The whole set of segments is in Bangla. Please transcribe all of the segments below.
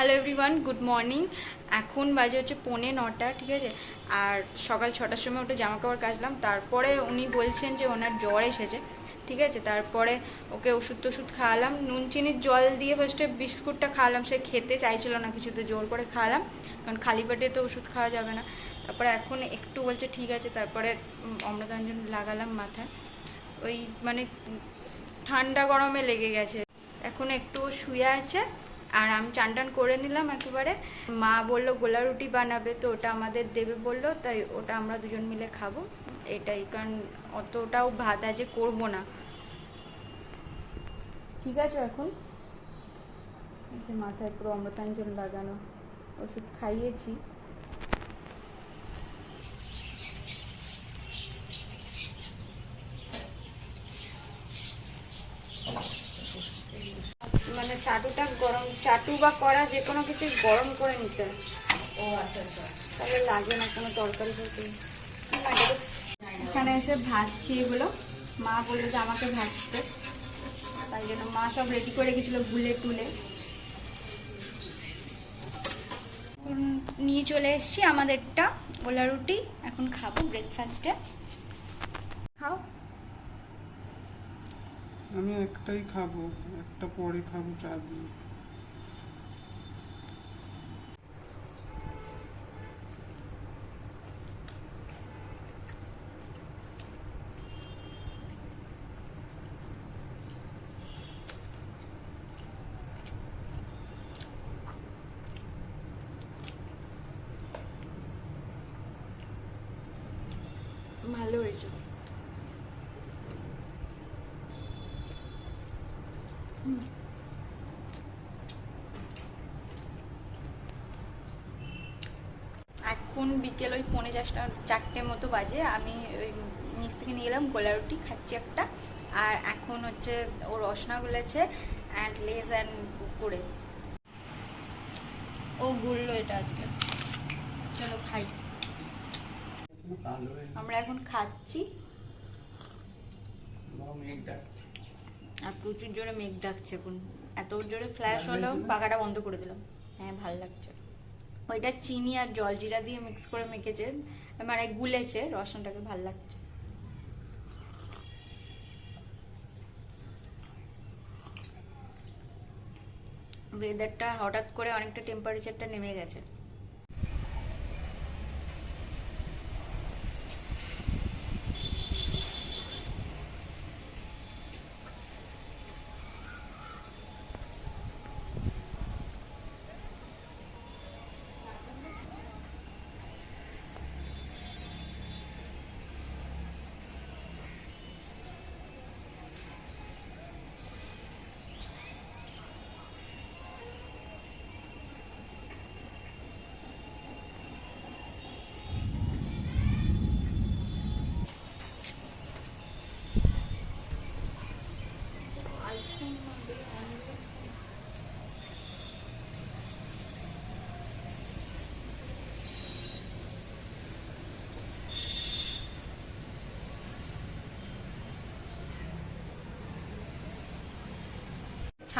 হ্যালো এভরিওয়ান গুড মর্নিং এখন বাজে হচ্ছে পৌনে নটা, ঠিক আছে? আর সকাল ছটার সময় ওটা জামা কাপড় কাচলাম। তারপরে উনি বলছেন যে ওনার জ্বর এসেছে, ঠিক আছে? তারপরে ওকে ওষুধ টষুধ খাওয়ালাম। নুন চিনির জল দিয়ে ফার্স্টে বিস্কুটটা খাওয়ালাম। সে খেতে চাইছিল না কিছু তো জোর করে খাওয়ালাম। কারণ খালি পেটে তো ওষুধ খাওয়া যাবে না। তারপরে এখন একটু বলছে, ঠিক আছে। তারপরে অমৃতাঞ্জন লাগালাম মাথায়। ওই মানে ঠান্ডা গরমে লেগে গেছে। এখন একটু শুয়ে আছে। আর আমি চান টান করে নিলাম একেবারে। মা বলল, গোলা রুটি বানাবে। তো ওটা আমাদের দেবে বলল, তাই ওটা আমরা দুজন মিলে খাব। এটাই, কারণ অতটাও ভাত আজে করব না। ঠিক আছে এখন? যে মাথায় পুরো অমৃতাঞ্জন লাগানো। ওষুধ খাইয়েছি মানে চাটুটা গরম চাটু বা করা যে কোনো কিছু গরম করে নিতে ও আচ্ছা আচ্ছা। তাহলে লাগে না কোনো তরকারি ফরকারি এখানে এসে ভাজছি এগুলো। মা বলল যে আমাকে ভাজতে। তাই জন্য মা সব রেডি করে গেছিল গুলে তুলে। নিয়ে চলে এসেছি আমাদেরটা গোলা রুটি। এখন খাব ব্রেকফাস্টে আমি একটাই খাব একটা পরে খাব চা দিয়ে। ভালো হয়েছে। এখন বিকেল ওই পৌনে চারটা চারটে মতো বাজে। আমি ওই নিচ থেকে নিয়ে এলাম গোলা রুটি খাচ্ছি একটা। আর এখন হচ্ছে ও রসনা গুলেছে অ্যান্ড লেস অ্যান্ড কুকুরে ও গুললো এটা আজকে। চলো খাই। আমরা এখন খাচ্ছি। আর প্রচুর জোরে মেঘ ডাকছে এখন। এত জোরে ফ্ল্যাশ হলো পাকাটা বন্ধ করে দিলাম। হ্যাঁ ভালো লাগছে। ওইটা চিনি আর জল জিরা দিয়ে মিক্স করে মেখেছে মানে গুলেছে রসনটাকে ভালো লাগছে। ওয়েদারটা হঠাৎ করে অনেকটা টেম্পারেচারটা নেমে গেছে।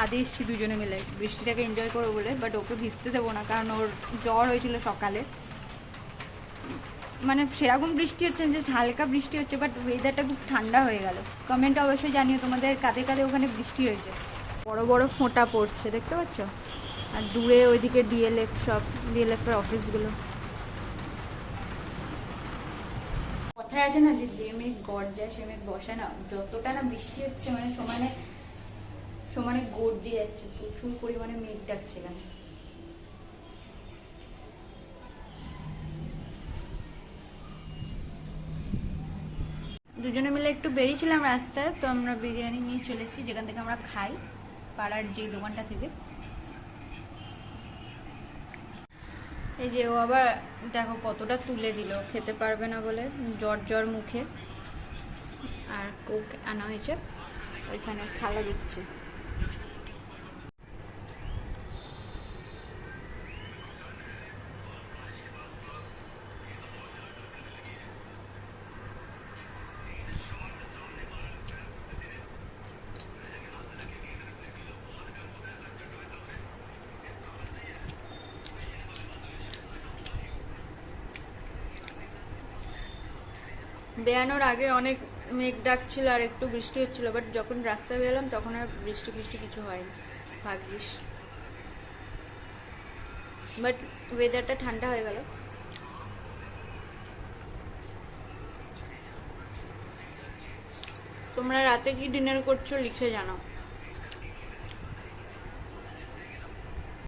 ছাদে এসেছি দুজনে মিলে। বৃষ্টিটাকে এনজয় করব বলে বাট ওকে ভিজতে দেবো না কারণ ওর জ্বর হয়েছিল সকালে। মানে সেরকম বৃষ্টি হচ্ছে না, যে হালকা বৃষ্টি হচ্ছে বাট ওয়েদারটা খুব ঠান্ডা হয়ে গেল। কমেন্টে অবশ্যই জানিও তোমাদের কাঁধে কাঁধে ওখানে বৃষ্টি হয়েছে। বড় বড় ফোঁটা পড়ছে দেখতে পাচ্ছ? আর দূরে ওইদিকে ডিএলএফ সব ডিএলএফের অফিসগুলো কথায় আছে না যে যে মেঘ গর্জায় সে মেঘ বসে না যতটা না বৃষ্টি হচ্ছে মানে সমানে সমানে গর্জে যাচ্ছে, প্রচুর পরিমাণে মেঘ ডাকছে এখানে। দুজনে মিলে একটু বেরিয়েছিলাম রাস্তায়, তো আমরা বিরিয়ানি নিয়ে চলে এসেছি, যেখান থেকে আমরা খাই, পাড়ার যেই দোকানটা থেকে। এই যে ও আবার, দেখো কতটা তুলে দিল, খেতে পারবে না বলে, জ্বর জ্বর মুখে। আর কোক আনা হয়েছে, ওইখানে খালা দিচ্ছে বেয়ানোর আগে অনেক মেঘ ডাকছিল আর একটু বৃষ্টি হচ্ছিল বাট যখন রাস্তায় বেরোলাম তখন আর বৃষ্টি বৃষ্টি কিছু হয়নি, ভাগ্যিস। বাট ওয়েদারটা ঠান্ডা হয়ে গেল। তোমরা রাতে কি ডিনার করছ লিখে জানাও।